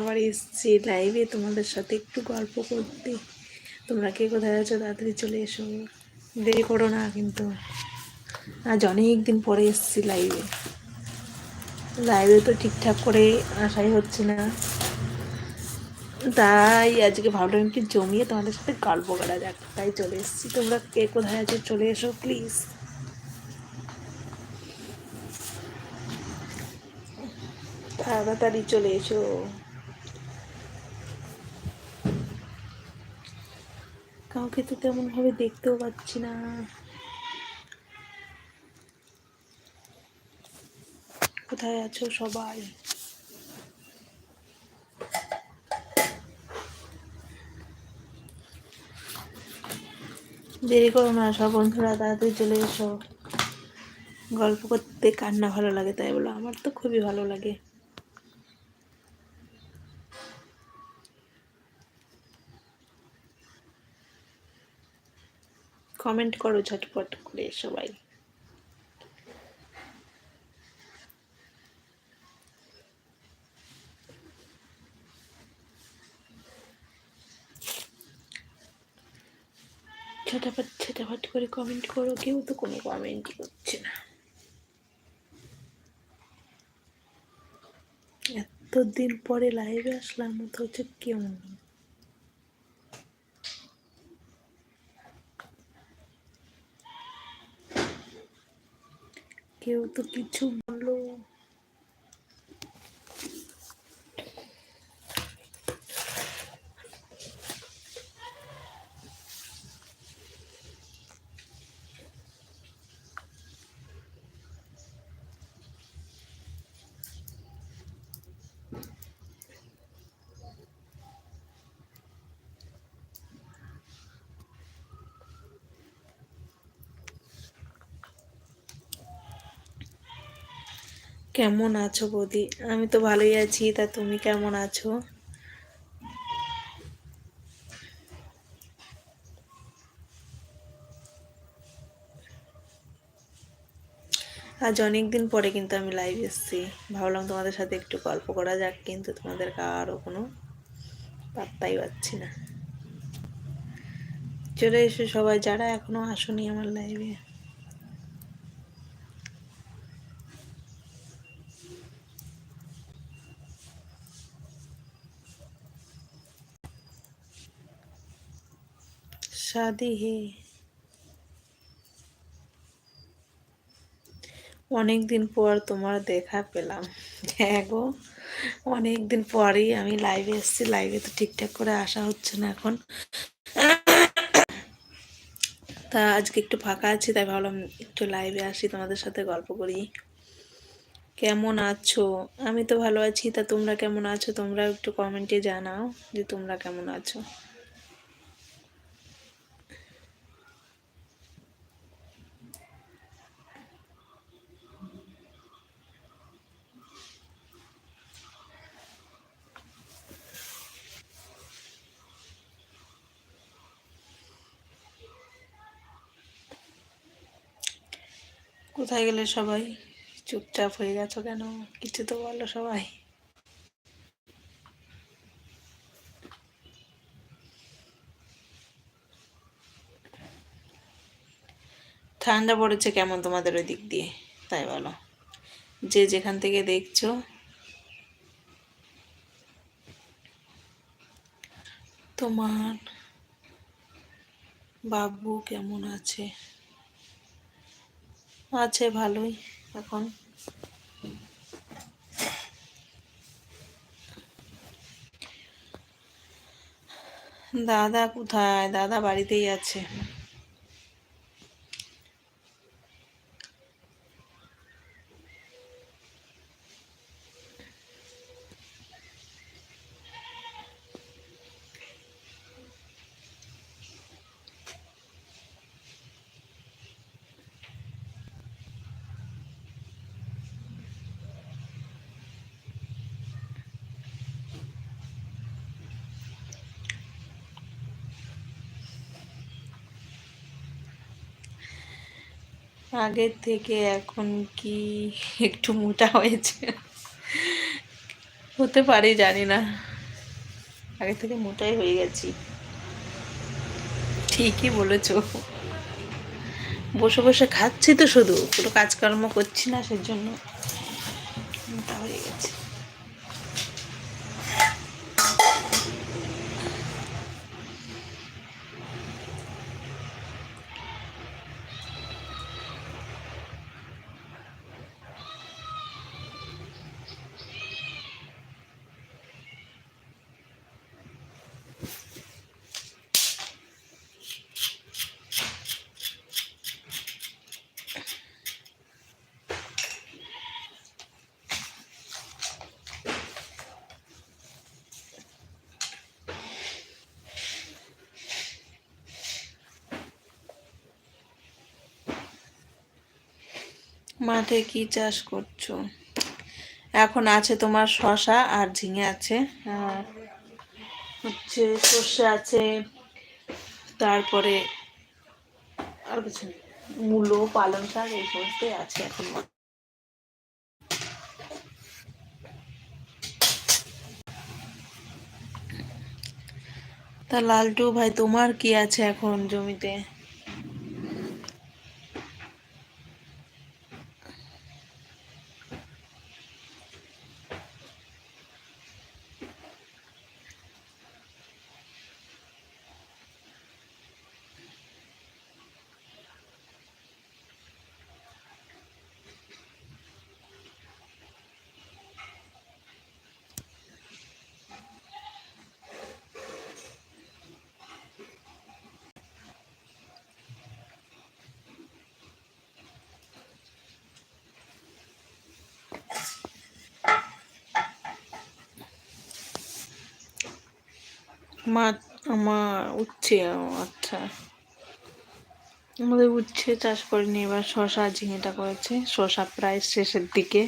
আবার এসছি লাইভে তোমাদের সাথে একটু গল্প করতে। তোমরা কে কোথায় আছো, তাড়াতাড়ি চলে এসো। দেরি করো না কিন্তু। আজ অনেক দিন পরে এসছি লাইভে লাইভে তো ঠিকঠাক করে আসাই হচ্ছে না। তাই আজকে ভাবলাম কি জমিয়ে তোমাদের সাথে গল্প করা যাক। তাই চলে এসেছি। তোমরা কে কোথায় আছো, চলে এসো প্লিজ তাড়াতাড়ি চলে এসো। কাউকে তো তেমন ভাবে দেখতেও পাচ্ছি না। কোথায় আছো সবাই? দেরি করো না সব বন্ধুরা, তাড়াতাড়ি চলে এসো। গল্প করতে কান্না ভালো লাগে তাই বলো, আমার তো খুবই ভালো লাগে। কমেন্ট করো ঝটপট করে সবাই। ঝটাফট ঝটাফট করে কমেন্ট করো, কেউ তো কোনো কমেন্টই করছে না। এতদিন পরে লাইভে আসলাম তো হচ্ছে কেমন কেউ তো কিছু বলল। কেমন আছো বৌদি? আমি তো ভালোই আছি, তা তুমি কেমন আছো? আজ অনেক দিন পরে কিন্তু আমি লাইভ এসেছি। ভাবলাম তোমাদের সাথে একটু গল্প করা যাক, কিন্তু তোমাদের কারও কোনো পাত্তাই পাচ্ছি না। চলে এসো সবাই, যারা এখনও আসনি আমার লাইভে শাদি হে অনেক দিন পর তোমার দেখা পেলাম। হ্যাঁ গো অনেক দিন পরেই আমি লাইভে এসেছি। লাইভে তো ঠিকঠাক করে আসা হচ্ছে না এখন। তা আজকে একটু ফাঁকা আছি, তাই ভাবলাম একটু লাইভে আসি, তোমাদের সাথে গল্প করি। কেমন আছো? আমি তো ভালো আছি। তা তোমরা কেমন আছো? তোমরা একটু কমেন্টে জানাও যে তোমরা কেমন আছো। কোথায় গেলে সবাই চুপচাপ হয়ে গেছো কেন? কিছু তো বলো সবাই। ঠান্ডা পড়েছে কেমন তোমাদের ওই দিক দিয়ে? তাই বলো। যে যেখান থেকে দেখছ। তোমার বাবু কেমন আছে? আছে ভালোই এখন। দাদা কোথায়? দাদা বাড়িতেই আছে। আগের থেকে এখন কি একটু মোটা হয়েছে? হতে পারে, জানি না। আগে থেকে মোটাই হয়ে গেছি। ঠিকই বলেছ। বসে বসে খাচ্ছি তো শুধু। কোনো কাজকর্ম করছি না, সেজন্য মোটা হয়ে গেছে মাঠে কি চাষ করছ? এখন আছে তোমার শশা আর ঝিঙে আছে হচ্ছে সর্ষে আছে, তারপরে আর কিছু। মূলো, পালং শাক এই সমস্তই আছে এখন। তা লালটু ভাই, তোমার কি আছে এখন জমিতে? উচ্ছে আচ্ছা। আমাদের উচ্ছে চাষ করিনি এবার শশা ঝিঙেটা করেছে। শশা প্রায় শেষের দিকে।